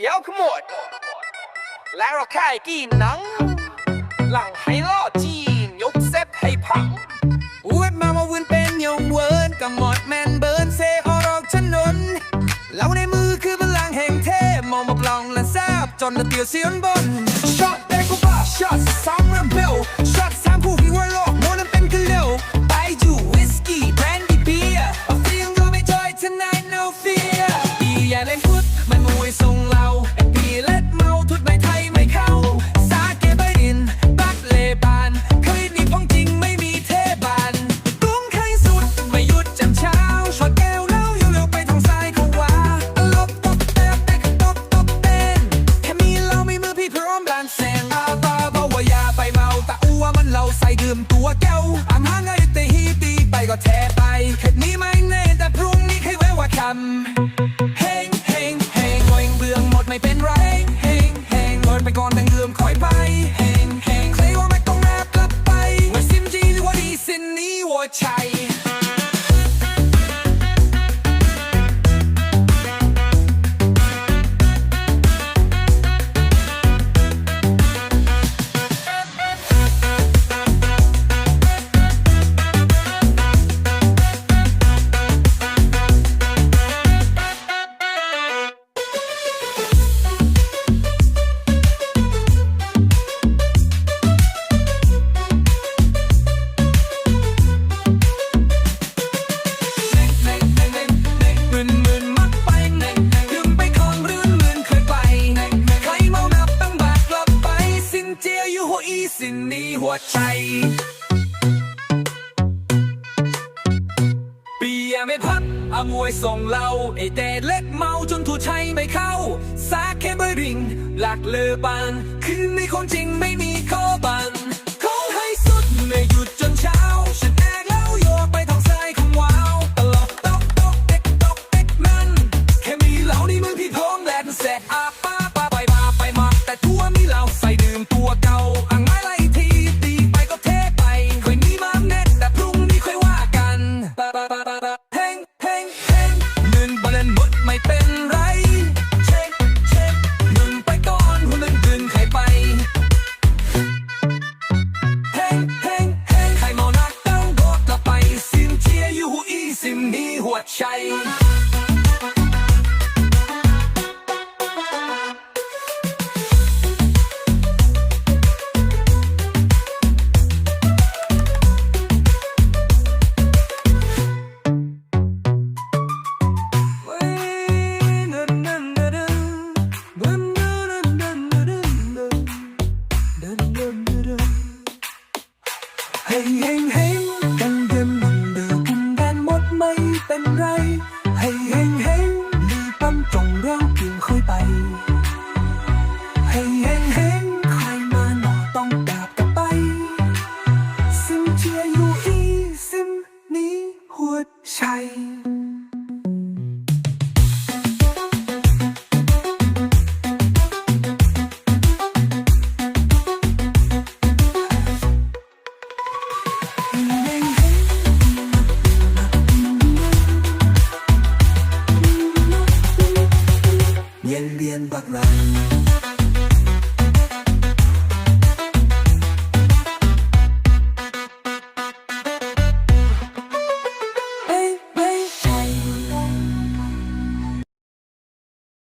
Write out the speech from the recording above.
เดี๋ยวขโมยแล้วเราค่ายกินหนัง หลังให้ล่อจีนยกเซตให้พังอวดมาว่าวินเป็นยงเวิร์นกับหมดแมนเบิร์นเซออกออกถนนแล้วในมือคือพลังแห่งเทพมองมาปลองและแซบจนระเตียวเสียนบนช็อตเด็กกูบ้าช็อตสา ใส่ดื่มตัวแก้วอ่างหางไงแต่ฮีตีไปก็แทไปแค่นี้ไม่แน่แต่พรุ่งนี้ใครเว้ว่าคำ ใจเปียไม่พัดอามวยส่งเราไอแต่เล็กเมาจนถูกใช้ไม่เข้า สาแค่เบอริง หลักเลอบานคืนในคนจริงไม่มีข้อบันขอให้สุดไม่หยุดจนเช้า ฉันแอกแล้วโยกไปทางซ้ายของว้าวตลบตกตกเด็กตกเด็กนั่นแค่มีเหล้านี่มึงพี่พ้อมแลนแสะอ ฮ้เฮ้เฮ้กันเดิมมันเดือกุมกันหมดไม่เป็นไรเฮ้เฮ้เฮ้มีปั๊มจงเรื่องเพียงค่อยไปเฮ้เฮ้เฮ้ใครมาหนอต้องกราบกลับไปซิมเชียอยู่อีซิมนี้หัวใจ เวียนเวียนบักรัง